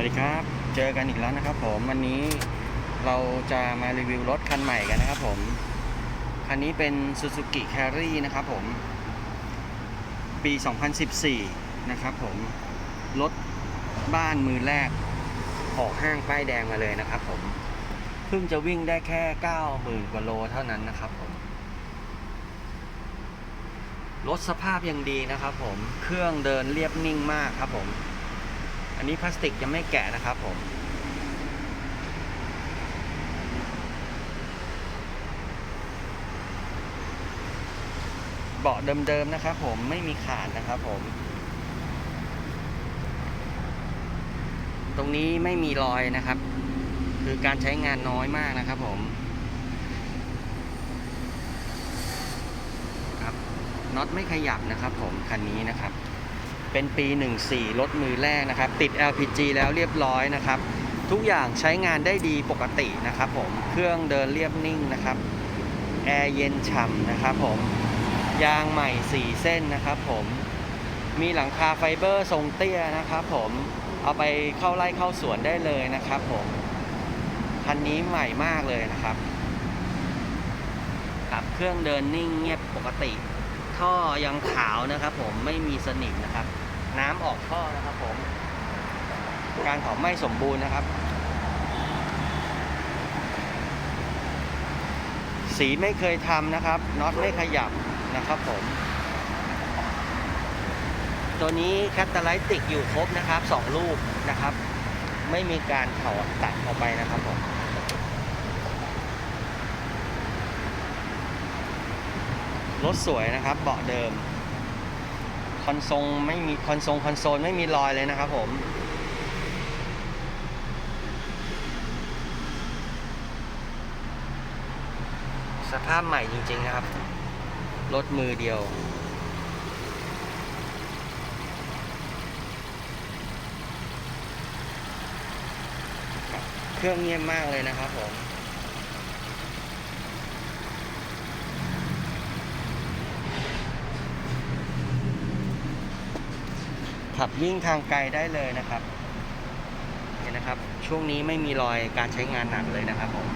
วัสดีครับ เจอกันอีกแล้วนะครับผมวันนี้เราจะมารีวิวรถคันใหม่กันนะครับผม คันนี้เป็น Suzuki Carry นะครับผม ปี 2014 นะครับผม รถบ้านมือแรก ออกห้างป้ายแดงมาเลยนะครับผม เพิ่งจะวิ่งได้แค่ 90,000 กว่าโลเท่านั้นนะครับผม รถสภาพยังดีนะครับผม เครื่องเดินเรียบนิ่งมากครับผม อันนี้พลาสติกยังไม่แกะนะครับผมเบาะเดิมๆนะครับผมไม่มีขาดนะครับผม ตรงนี้ไม่มีรอยนะครับ คือการใช้งานน้อยมากนะครับผมครับน็อตไม่ขยับนะครับผมคันนี้นะครับ เป็นปี 14 รถมือแรกนะครับ ติด LPG แล้วเรียบร้อยนะครับ ทุกอย่างใช้งานได้ดีปกตินะครับผม เครื่องเดินเรียบนิ่งนะครับ แอร์เย็นฉ่ำนะครับผม ยางใหม่ 4 เส้นนะครับผม มีหลังคาไฟเบอร์ทรงเตี้ยนะครับผม เอาไปเข้าไร่เข้าสวนได้เลยนะครับผม คันนี้ใหม่มากเลยนะครับครับเครื่องเดินนิ่งเงียบปกติ ท่อยังขาวนะครับ ผมไม่มีสนิมนะครับ น้ำออกท่อนะครับ ผม การเผาไหม้สมบูรณ์นะครับ สีไม่เคยทำนะครับน็อตไม่ขยับนะครับ ผม ตัวนี้แคตตาไลติกอยู่ครบนะครับสองลูกนะครับ ไม่มีการถอดตัดออกไปนะครับผม รถสวยนะครับ เบาะเดิม คอนโซลไม่มีคอนโซลคอนโซลไม่มีรอยเลยนะครับผมสภาพใหม่จริง ๆ นะครับ รถมือเดียว เครื่องเงียบมากเลยนะครับผม ขับวิ่งทางไกลได้เลยนะครับเนี่ยนะครับ ช่วงนี้ไม่มีรอยการใช้งานหนักเลยนะครับผม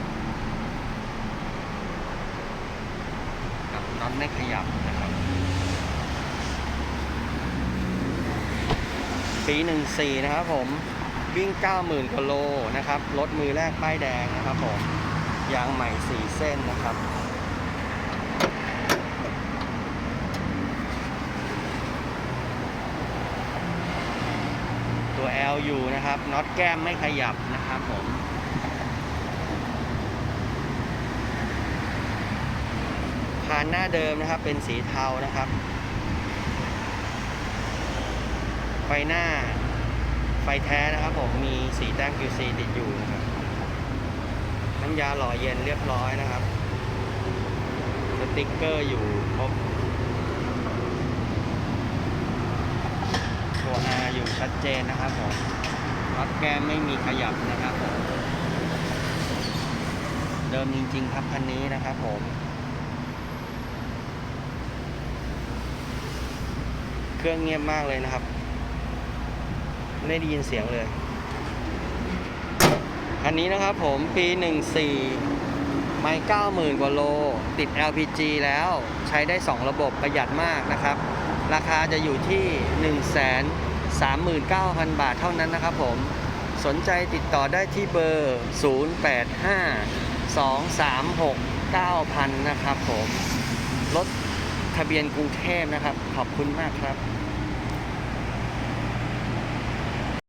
กับน็อตไม่ขยับนะครับ ปีหนึ่งสี่นะครับผมวิ่ง 90,000กว่าโลนะครับ รถมือแรกป้ายแดงนะครับผม ยางใหม่ 4 เส้นนะครับ ตัว L อยู่นะครับน็อตแก้มไม่ขยับนะครับผมพานหน้าเดิมนะครับเป็นสีเทานะครับ ไฟหน้า ไฟแท้นะครับผมมีสีแต้ม QC ติดอยู่นะครับน้ำยาหล่อเย็นเรียบร้อยนะครับ สติ๊กเกอร์อยู่ครบ ตัว R อยู่ชัดเจนนะครับผมน็อตแก้มไม่มีขยับนะครับผมเดิมจริง ๆ ครับคันนี้นะครับผมเครื่องเงียบมากเลยนะครับ ไม่ได้ยินเสียงเลยคันนี้นะครับผมปี 14 ไม่ 90,000 กว่าโล ติด LPG แล้วใช้ได้ 2 ระบบประหยัดมากนะครับ ราคาจะอยู่ที่ 139,000 บาทเท่านั้นนะครับผม สนใจติดต่อได้ที่เบอร์ 085 236 9000 นะครับผม รถทะเบียนกรุงเทพนะครับ ขอบคุณมากครับ